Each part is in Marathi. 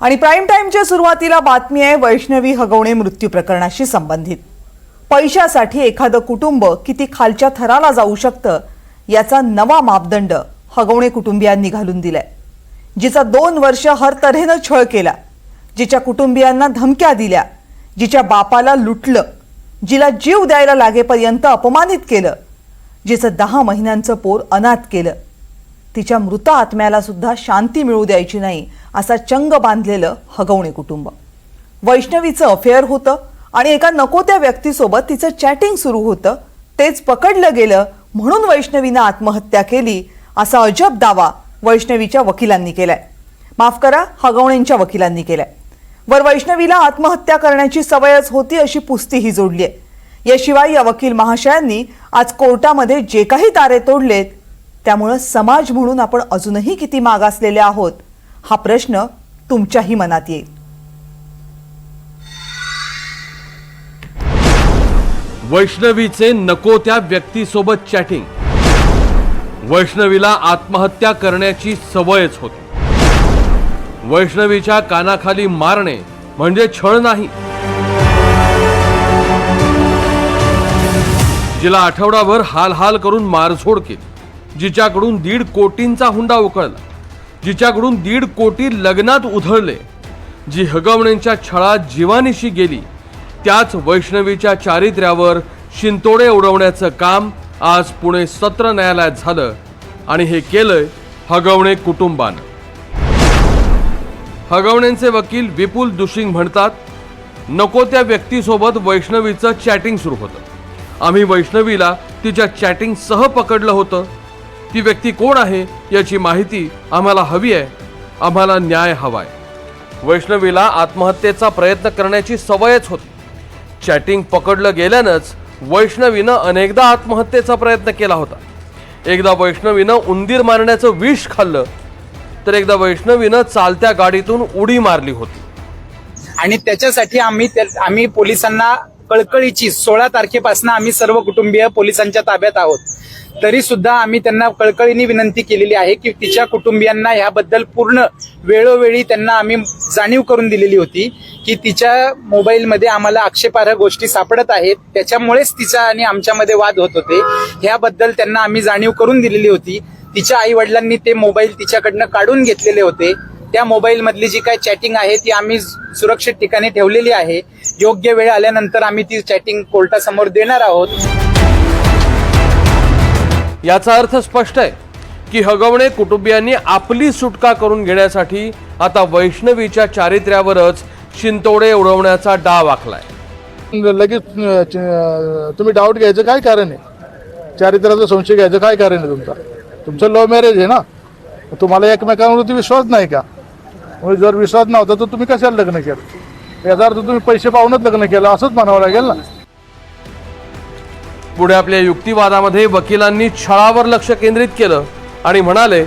आणि प्राईम टाईमच्या सुरुवातीला बातमी आहे वैष्णवी हगवणे मृत्यू प्रकरणाशी संबंधित. पैशासाठी एखादं कुटुंब किती खालच्या थराला जाऊ शकतं याचा नवा मापदंड हगवणे कुटुंबियांनी घालून दिलाय. जिचा दोन वर्ष हर तऱ्हेनं छळ केला जिच्या कुटुंबियांना धमक्या दिल्या जिच्या बापाला लुटलं जिला जीव द्यायला लागेपर्यंत अपमानित केलं जिचं दहा महिन्यांचं पोर अनाथ केलं. तिच्या मृत आत्म्याला सुद्धा शांती मिळू द्यायची नाही असा चंग बांधलेलं हगवणे कुटुंब. वैष्णवीचं अफेअर होतं आणि एका नको त्या व्यक्तीसोबत तिचं चॅटिंग सुरू होतं. तेच पकडलं गेलं म्हणून वैष्णवीनं आत्महत्या केली असा अजब दावा वैष्णवीच्या वकिलांनी केलाय. माफ करा हगवणेंच्या वकिलांनी केलाय. वर वैष्णवीला आत्महत्या करण्याची सवयच होती अशी पुस्तीही जोडली आहे याशिवाय या वकील महाशयांनी आज कोर्टामध्ये जे काही तारे तोडलेत त्यामुळं समाज म्हणून आपण अजूनही किती मागासलेले आहोत हा प्रश्न तुमच्याही मनात येईल. वैष्णवीचे नको त्या व्यक्तीसोबत चॅटिंग वैष्णवीला आत्महत्या करण्याची सवयच होती. वैष्णवीच्या कानाखाली मारणे म्हणजे छळ नाही. जिला आठवडाभर हाल हाल करून मारझोड केली. जिच्याकडून दीड कोटींचा हुंडा उकळला. जिच्याकडून दीड कोटी लग्नात उधळले. जी हगवण्यांच्या छळात जीवानिशी गेली त्याच वैष्णवीच्या चारित्र्यावर शिंतोडे उडवण्याचं काम आज पुणे सत्र न्यायालयात झालं आणि हे केलंय हगवणे कुटुंबानं. हगवण्यांचे वकील विपुल दुशिंग म्हणतात नको त्या व्यक्तीसोबत वैष्णवीचं चॅटिंग सुरू होतं. आम्ही वैष्णवीला तिच्या चॅटिंग सह पकडलं होतं. ती व्यक्ती कोण आहे याची माहिती आम्हाला हवी आहे. आम्हाला न्याय हवाय. वैष्णवीला आत्महत्येचा प्रयत्न करण्याची सवयच होती. चॅटिंग पकडलं गेल्यानंच वैष्णवीनं अनेकदा आत्महत्येचा प्रयत्न केला होता. एकदा वैष्णवीनं उंदीर मारण्याचं विष खाल्लं तर एकदा वैष्णवीनं चालत्या गाडीतून उडी मारली होती. आणि त्याच्यासाठी आम्ही त्या- आम्ही पोलिसांना कळकळीची सोळा तारखेपासून आम्ही सर्व कुटुंबीय पोलिसांच्या ताब्यात आहोत. तरी सुद्धा आम्ही त्यांना कळकळीने विनंती केलेली आहे की तिच्या कुटुंबियांना ह्याबद्दल पूर्ण वेळोवेळी त्यांना आम्ही जाणीव करून दिलेली होती की तिच्या मोबाईलमध्ये आम्हाला आक्षेपार्ह गोष्टी सापडत आहेत. त्याच्यामुळेच तिचा आणि आमच्यामध्ये वाद होत होते. ह्याबद्दल त्यांना आम्ही जाणीव करून दिलेली होती. तिच्या आई वडिलांनी ते मोबाईल तिच्याकडनं काढून घेतलेले होते. त्या मोबाईल मधली जी काही चॅटिंग आहे ती आम्ही सुरक्षित ठिकाणी ठेवलेली आहे. योग्य वेळ आल्यानंतर आम्ही ती चॅटिंग कोर्टासमोर देणार आहोत. याचा अर्थ स्पष्ट आहे की हगवणे कुटुंबियांनी आपली सुटका करून घेण्यासाठी आता वैष्णवीच्या चारित्र्यावरच शिंतोडे उडवण्याचा डाव आखलाय. लगेच तुम्ही डाऊट घ्यायचं काय कारण आहे? चारित्र्याचा संशय घ्यायचं काय कारण आहे तुमचा? तुमचं लव्ह मॅरेज आहे ना? तुम्हाला एकमेकांवरती विश्वास नाही का? म्हणजे जर विश्वास नव्हता तर तुम्ही कशाला लग्न केलं? याचा अर्थ तुम्ही पैसे पाहूनच लग्न केलं असंच म्हणावं लागेल ना. पुढे आपल्या युक्तिवादामध्ये वकिलांनी छळावर लक्ष केंद्रित केलं आणि म्हणाले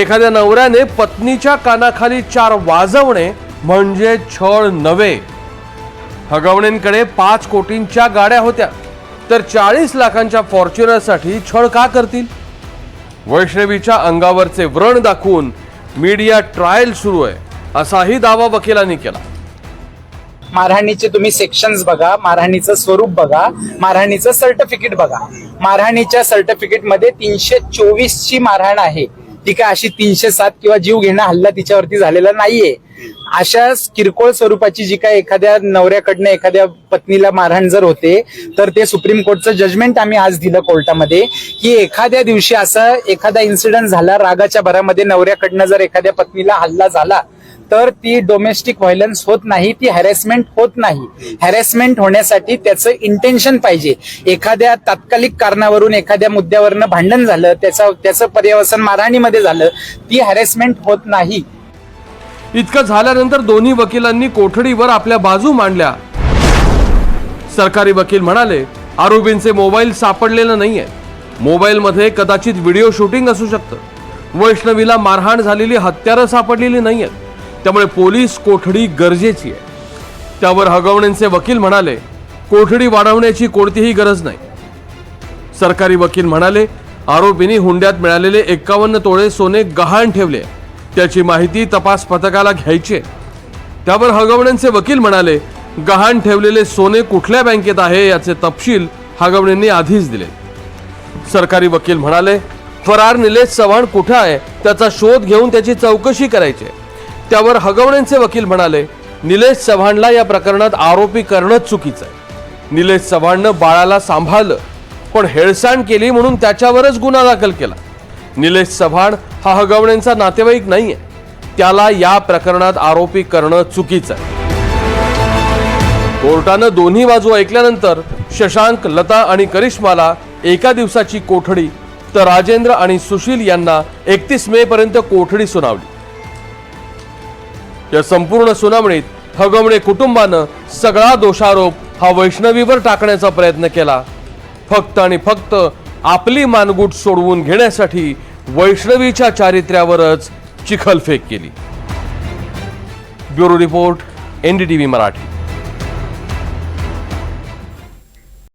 एखाद्या नवऱ्याने पत्नीच्या कानाखाली चार वाजवणे म्हणजे छळ नव्हे. हगवणेंकडे पाच कोटींच्या गाड्या होत्या तर चाळीस लाखांच्या फॉर्च्युनरसाठी छळ का करतील? वैष्णवीच्या अंगावरचे व्रण दाखवून मीडिया ट्रायल सुरू आहे. असाही दावा वकिलांनी केला. मारहाणीचे तुम्ही सेक्शन्स बघा मारहाणीचं स्वरूप बघा मारहाणीचं सर्टिफिकेट बघा. मारहाणीच्या सर्टिफिकेटमध्ये तीनशे चोवीस ची मारहाण आहे. ती काय अशी तीनशे सात किंवा जीव घेणं हल्ला तिच्यावरती झालेला नाहीये. अशा किरकोळ स्वरूपाची जी काय एखाद्या नवऱ्याकडनं एखाद्या पत्नीला मारहाण जर होते तर ते सुप्रीम कोर्टचं जजमेंट आम्ही आज दिलं कोर्टामध्ये की एखाद्या दिवशी असं एखादा इन्सिडेंट झाला रागाच्या भरामध्ये नवऱ्याकडनं जर एखाद्या पत्नीला हल्ला झाला तर ती डोमेस्टिक व्हायलन्स होत नाही ती हॅरेसमेंट होत नाही. हॅरेसमेंट होण्यासाठी त्याचं इंटेन्शन पाहिजे. एखाद्या तात्कालिक कारणावरून एखाद्या मुद्द्यावरनं भांडण झालं त्याचं त्याचं पर्यावसन मारहाणीमध्ये झालं ती हॅरेसमेंट होत नाही. इतकं झाल्यानंतर दोन्ही वकिलांनी कोठडीवर आपल्या बाजू मांडल्या. सरकारी वकील म्हणाले आरोपींचे मोबाईल सापडलेलं नाहीये. मोबाईलमध्ये कदाचित व्हिडिओ शूटिंग असू शकतं. वैष्णवीला मारहाण झालेली हत्यारं सापडलेली नाहीयेत. त्यामुळे पोलीस कोठडी गरजेची आहे. त्यावर हगवणेंचे वकील म्हणाले कोठडी वाढवण्याची कोणतीही गरज नाही. सरकारी वकील म्हणाले आरोपींनी हुंड्यात मिळालेले एक्कावन्न तोळे सोने गहाण ठेवले. त्याची माहिती तपास पथकाला घ्यायची त्यावर हगवण्यांचे वकील म्हणाले गहाण ठेवलेले सोने कुठल्या बँकेत आहे याचे तपशील हगवणेंनी आधीच दिले. सरकारी वकील म्हणाले फरार निलेश चव्हाण कुठं आहे? त्याचा शोध घेऊन त्याची चौकशी करायची आहे. त्यावर हगवण्यांचे वकील म्हणाले निलेश चव्हाणला या प्रकरणात आरोपी करणंच चुकीचं आहे. निलेश चव्हाणनं बाळाला सांभाळलं पण हेळसांड केली म्हणून त्याच्यावरच गुन्हा दाखल केला. निलेश चव्हाण हा हगवण्यांचा नातेवाईक नाहीये. त्याला या प्रकरणात आरोपी करणं चुकीचं आहे. कोर्टानं दोन्ही बाजू ऐकल्यानंतर शशांक लता आणि करिश्माला एका दिवसाची कोठडी तर राजेंद्र आणि सुशील यांना एकतीस मे पर्यंत कोठडी सुनावली. या संपूर्ण सुनावणीत हगमणे कुटुंबानं सगळा दोषारोप हा वैष्णवीवर टाकण्याचा प्रयत्न केला. फक्त आणि फक्त आपली मानगूट सोडवून घेण्यासाठी वैष्णवीच्या चारित्र्यावरच चिखलफेक केली. Bureau report NDTV Marathi.